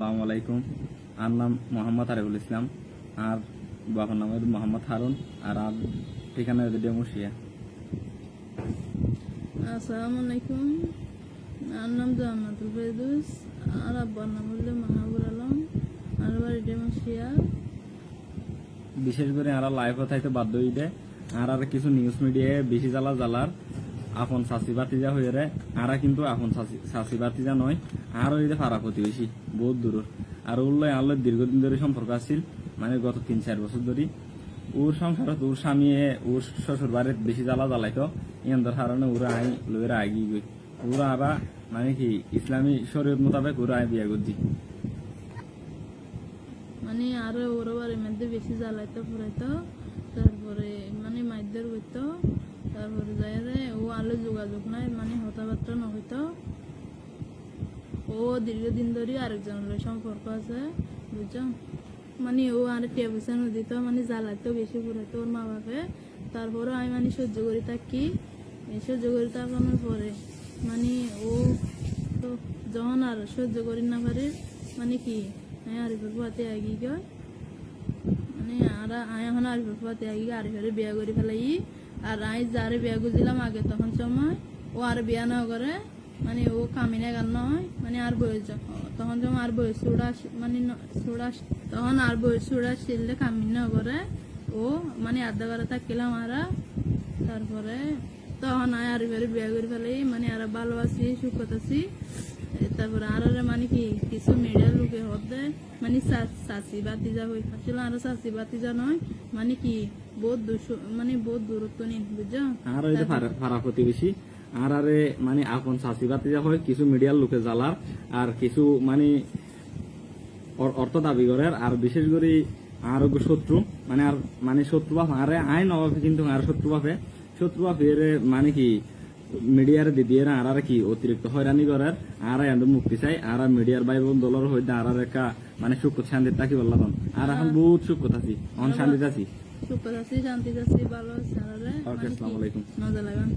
আসসালামু আলাইকুম। আর নাম মোহাম্মদ আরিফুল ইসলাম আর বাবার নাম মোহাম্মদ হারুন আর আর ঠিকানা হলো মুশিয়া আসসালামু আলাইকুম। আমার নাম জান্নাতুল ফেরদৌস আর আব্বার নাম হলো মাহাবুর আলম আর বাড়ি ডেমাসিয়া বিশেষ করে আর লাইভ হতাইতে বাধ্য হইতে আর আর কিছু নিউজ মিডিয়ায় বেশি জ্বালা জ্বালার আপন চাষি বাতিজা হয়ে রে আরা কিন্তু আপন চাষি বাতিজা নয় আর ওই ফারা প্রতিবেশী বহুত দূর আর উল্লো আল্লাহ দীর্ঘদিন ধরে সম্পর্ক আছিল মানে গত তিন চার বছর ধরে ওর সংসারত ওর স্বামী ওর শ্বশুর বাড়ির বেশি জ্বালা জ্বালাইতো ইয়াদের কারণে ওরা আই লইরা আগি গই ওরা আরা মানে কি ইসলামী শরীয়ত মোতাবেক ওরা আই বিয়া করছি মানে আরও ওর বাড়ির মধ্যে বেশি জ্বালাইতো ফুরাইতো তারপরে মানে মাইদের হইতো তারপরে যাই রে, ও আলো যোগাযোগ নাই মানে কথাবার্তা নহইতো। ও দীর্ঘদিন ধরে আরেকজনের সম্পর্ক আছে, বুঝছ? মানে ও আর পয়সা দিত মানে জ্বালাইতো বেশি ফুরাইতো ওর মা বাপে তারপরে আমি মানে সহ্য করি থাকি। সহ্য করি থাকানোর পরে মানে ও তো যখন আর সহ্য করি না পারি মানে কি, আমি আরিফের পাতে আগি গয় মানে আর এখন আরিফের পাতে আগি আরিফের বিয়া করে ফেলাই। আর আই যারে বিয়া গুজিলাম আগে তখন সময় ও আর বিয়া না করে মানে ও কামিনে গান নয় মানে আর বয়স তখন যখন আর বয়স সুড়া মানে সুড়া তখন আর বয়স সুড়া শিললে কামিনে করে, ও মানে আধা করে থাকিলাম আর তারপরে তখন আর এবারে বিয়া করে ফেলে মানে আর ভালো আছি সুখত আছি। তারপরে আর মানে কি, কিছু মিডিয়ার লোকে হতে মানে চাষি বাতিজা হয়ে আসলে আর চাষি বাতিজা নয় মানে কি, বহুত মানে বহুত দূরত্ব নিন, বুঝছ? আর ওই যে ফারা- প্রতিবেশী আর আরে মানে আপন চাষি বাতিজা হয়, কিছু মিডিয়ার লোকে জ্বালার, আর কিছু মানে অর- অর্থ দাবি করে, আর বিশেষ করে আর শত্রু মানে আর মানে শত্রু বাপ, আরে আইন অভাবে কিন্তু আর শত্রু বাপে মানে কি মিডিয়ার দিদি আর আর কি অতিরিক্ত হয়রানি করার আর এন্ড মুক্তি চাই আর মিডিয়ার ভাই বোন দলের হইতে আর একটা মানে সুখ শান্তি থাকি বললাম আর এখন বহুত সুখ আছি অন শান্তি আছি সুখত আছি শান্তি আছি ভালো আছে ওকে আসসালামু আলাইকুম। মজা লাগান